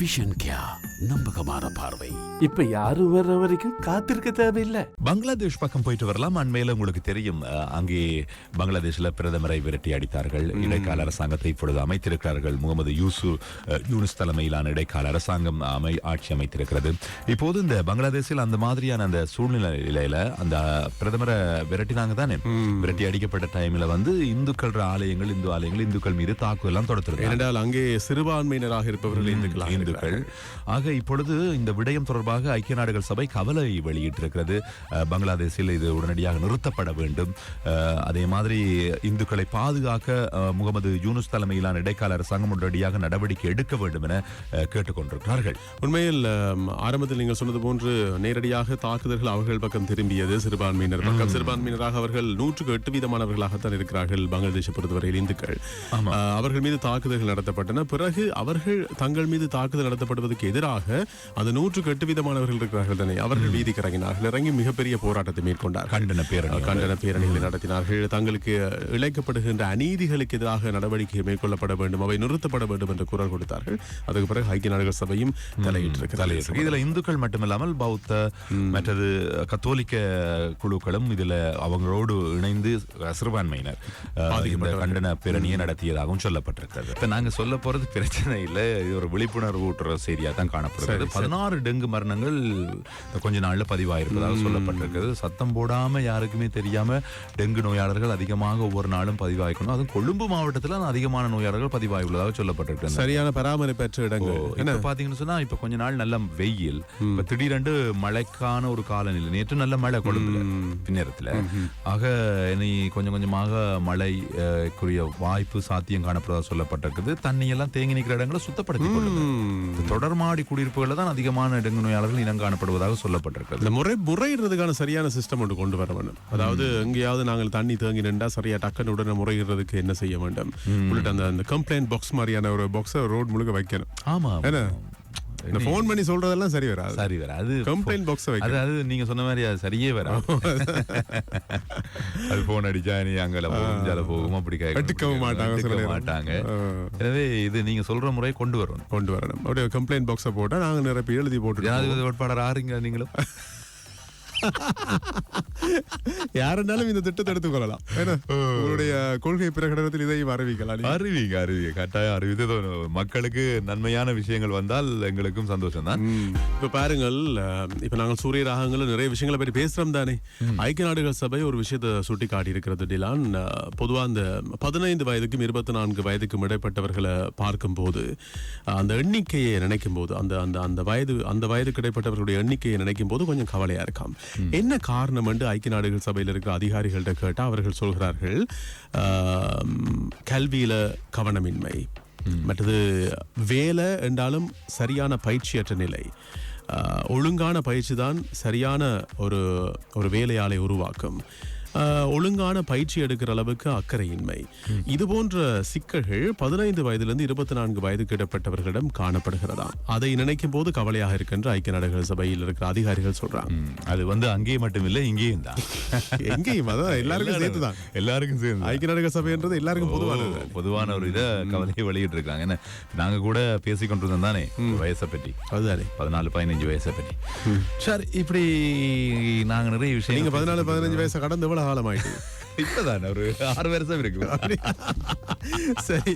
Vision क्या? நம்பகமான பார்வை. இப்ப யாரும் வர்ற வரைக்கும் காத்திருக்க தேவையில்லை. பங்களாதேஷ் பக்கம் போயிட்டு வரலாம். அண்மையில உங்களுக்கு தெரியும். அங்கே பங்களாதேஷ்ல பிரதமரை விரட்டி அடித்தார்கள். இடைக்கால அரசாங்கத்தை இப்பொழுது அமைத்திருக்கிறார்கள். முகமது யூசு யூனுஸ் தலைமையிலான இடைக்கால அரசாங்கம் அமை ஆட்சி அமைத்திருக்கிறது. இப்போது இந்த பங்களாதேஷில் அந்த மாதிரியான அந்த சூழ்நிலையில அந்த பிரதமரை விரட்டினாங்க தானே? விரட்டி அடிக்கப்பட்ட டைம்ல வந்து இந்துக்கள் ஆலயங்கள் இந்து ஆலயங்கள் இந்துக்கள் மீது தாக்குதல் எல்லாம் தொடுத்திருக்காங்க ஏனென்றால் அங்கே சிறுபான்மையினராக இருப்பவர்கள் இந்துக்களாக இந்துக்கள். ஆக இப்பொழுது இந்த விடயம் தொடர்பாக ஐக்கிய நாடுகள் சபை கவலை வெளியிட்டிருக்கிறது. பங்களாதேஷில் இது உடனடியாக நிறுத்தப்பட வேண்டும். அதே மாதிரி இந்துக்களை பாதுகாக்க முகமது யூனுஸ் தலைமையிலான இடைக்கால அரசாங்கம் உடனடியாக நடவடிக்கை எடுக்க வேண்டும் என கேட்டுக்கொண்டிருக்கிறார்கள். உண்மையில் ஆரம்பத்தில் நீங்கள் சொன்னது போன்று நேரடியாக தாக்குதல்கள் அவர்கள் பக்கம் திரும்பியது சிறுபான்மையினர் பக்கம். சிறுபான்மையினராக அவர்கள் நூற்றுக்கு எட்டு வீதமானவர்களாகத்தான் இருக்கிறார்கள் பங்களாதேஷை பொறுத்தவரையில் இந்துக்கள். அவர்கள் மீது தாக்குதல்கள் நடத்தப்பட்டன. பிறகு அவர்கள் தங்கள் மீது தாக்குதல் நடத்தப்படுவதற்கு எதிராக அந்த நூற்றுக்கு எட்டு வீதமானவர்கள் இருக்கிறார்கள் தானே? அவர்கள் வீதிக்கு இறங்கினார்கள் இறங்கி மிகப்பெரிய போராட்டத்தை மேற்கொண்டார்கள். கண்டன பேரணி கண்டன பேரணிகளை நடத்தினார்கள். தங்களுக்கு இழைக்கப்படுகின்ற அநீதிகளுக்கு எதிராக நடவடிக்கை மேற்கொள்ளப்பட வேண்டும் அவை நிறுத்தப்பட வேண்டும் என்று குரல் கொடுத்தார்கள். அதுக்கு பிறகு ஐக்கிய நாடுகள் சபையும் தலையிட்டிருக்கு. இதுல இந்துக்கள் மட்டுமில்லாமல் பௌத்த மற்றது கத்தோலிக்க குழுக்களும் இதுல அவங்களோடு இணைந்து சிறுபான்மையினர் கண்டன பேரணியை நடத்தியதாகவும் சொல்லப்பட்டிருக்கிறது. இப்ப நாங்க சொல்ல போறது பிரச்சனை இல்ல. இது ஒரு விழிப்புணர்வு ஊட்டுற செய்தியா தான் காணப்படுகிறது. பதினாறு டெங்கு மரணங்கள் கொஞ்ச நாள்ல பதிவாயிருப்பதாக சொல்லப்பட்டிருக்கிறது சத்தம் போடாம யாருக்குமே தெரியாம டெங்கு நோயாளர்கள் அதிகமாக ஒவ்வொரு நாளும் பதிவாகிக்கணும் அதுவும் கொழும்பு மாவட்டத்துல அதிகமான நோயாளர்கள் பதிவாகியுள்ளதாக சொல்லப்பட்டிருக்கிறது சரியான பராமரிப்பற்ற இடங்கள். இப்ப பாத்தீங்கன்னு சொன்னா இப்ப கொஞ்ச நாள் நல்ல வெயில். இப்ப திடீரென்று மழைக்கான ஒரு காலநிலை. நேற்று நல்ல மழை கொழும்புல பின்னேரத்துல. ஆக இனி கொஞ்சம் கொஞ்சமாக மழைக்குரிய வாய்ப்பு சாத்தியம் காணப்படுவதா சொல்லப்பட்டிருக்குது. தண்ணி எல்லாம் தேங்கி நிற்கிற இடங்களை இந்த தொடர்மாடி குடியிருப்புகள்ல தான் அதிகமான டெங்கு நோயாளர்கள் இனம் காணப்படுவதாக சொல்லப்பட்டிருக்கிறது. இந்த முறை முறையிடுறதுக்கான சரியான சிஸ்டம் ஒன்று கொண்டு வர வேண்டும். அதாவது எங்கேயாவது நாங்கள் தண்ணி தேங்கி நின்றா சரியா டக்குன்னு உடனே முறையிடுறதுக்கு என்ன செய்ய வேண்டும்? உள்ளிட்ட அந்த அந்த கம்ப்ளைண்ட் பாக்ஸ் மாதிரியான ஒரு பாக்ஸை ரோட் முழுக்க வைக்கணும். ஆமா என்ன? இந்த ஃபோன் பண்ணி சொல்றதெல்லாம் சரி வராது. சரி வர அது கம்ப்ளைண்ட் பாக்ஸ் வைக்கணும். அது அது நீங்க சொன்ன மாதிரி அது சரியே வராது. அது போன் அடிச்சா நீ அங்கல ஜால போகும் அப்படி கேட்க எடுக்கவும் மாட்டாங்க சில நேரம். மாட்டாங்க. எனவே இது நீங்க சொல்ற முறை கொண்டு வரணும். கொண்டு வரணும். அப்படியே கம்ப்ளைண்ட் பாக்ஸை போட்டா நாங்க நிரப்பி எழுதி போட்டு ஜனாதிபதி வேட்பாளர் ஆறுங்க நீங்களும்? யாருன்னாலும் இந்த திட்டத்தை எடுத்துக்கொள்ளலாம். ஏன்னா உங்களுடைய கொள்கை பிரகடனத்தில் இதையும் அறிவிக்கலாம். அறிவிங்க அறிவிங்க. கட்டாயம் அறிவித்து மக்களுக்கு நன்மையான விஷயங்கள் வந்தால் எங்களுக்கும் சந்தோஷம் தான். இப்ப பாருங்கள் இப்ப நாங்கள் சூரிய ராகங்கள் நிறைய விஷயங்களை பற்றி பேசுறோம் தானே. ஐக்கிய நாடுகள் சபை ஒரு விஷயத்தை சுட்டி காட்டி இருக்கிறது டிலான் பொதுவா அந்த பதினைந்து வயதுக்கும் இருபத்தி நான்கு வயதுக்கும் இடைப்பட்டவர்களை பார்க்கும்போது அஹ், அந்த எண்ணிக்கையை நினைக்கும் போது அந்த அந்த அந்த வயது அந்த வயதுக்கு இடைப்பட்டவர்களுடைய எண்ணிக்கையை நினைக்கும் போது கொஞ்சம் கவலையா இருக்காம். என்ன காரணம் என்று ஐக்கிய நாடுகள் சபையில் இருக்கிற அதிகாரிகள்ட்ட கேட்டா அவர்கள் சொல்கிறார்கள் கல்வியில கவனமின்மை. மற்றது வேலை என்றாலும் சரியான பயிற்சியற்ற நிலை. ஒழுங்கான பயிற்சி தான் சரியான ஒரு ஒரு வேலையாளை உருவாக்கும். ஒழுங்கான பயிற்சி எடுக்கிற அளவுக்கு அக்கறையின்மை. இது போன்ற சிக்கல்கள் பதினைந்து வயதிலிருந்து இருபத்தி நான்கு வயதுக்கு இடப்பட்டவர்களிடம் காணப்படுகிறதாம். அதை நினைக்கும் போது கவலையாக இருக்கின்ற ஐக்கிய நாடுகள் சபையில் இருக்கிற அதிகாரிகள் சொல்றாங்க. அது வந்து அங்கேயும் மட்டும் இல்ல இங்கேயும் தான். எங்கேயும் அதான் எல்லாருக்கும் சேர்த்து தான். எல்லாருக்கும் சேர்ந்து ஐக்கிய நாடுகள் சபைன்றது எல்லாருக்கும் பொதுவானது. ஓ, பொதுவான ஒரு இத கவலையை வெளியிட்டு இருக்காங்க. என்ன நாங்க கூட பேசி கொண்டிருந்தோம் தானே வயசை பற்றி. அதுதானே. பதினாலு பதினஞ்சு வயசை பற்றி. சரி இப்படி நாங்க நிறைய நீங்க விஷயம் பதினாலு பதினஞ்சு வயசு கடந்து எவ்வளவு காலம் ஆயிட்டு இப்பதான் ஒரு ஆறு வருஷம் இருக்கு. சரி.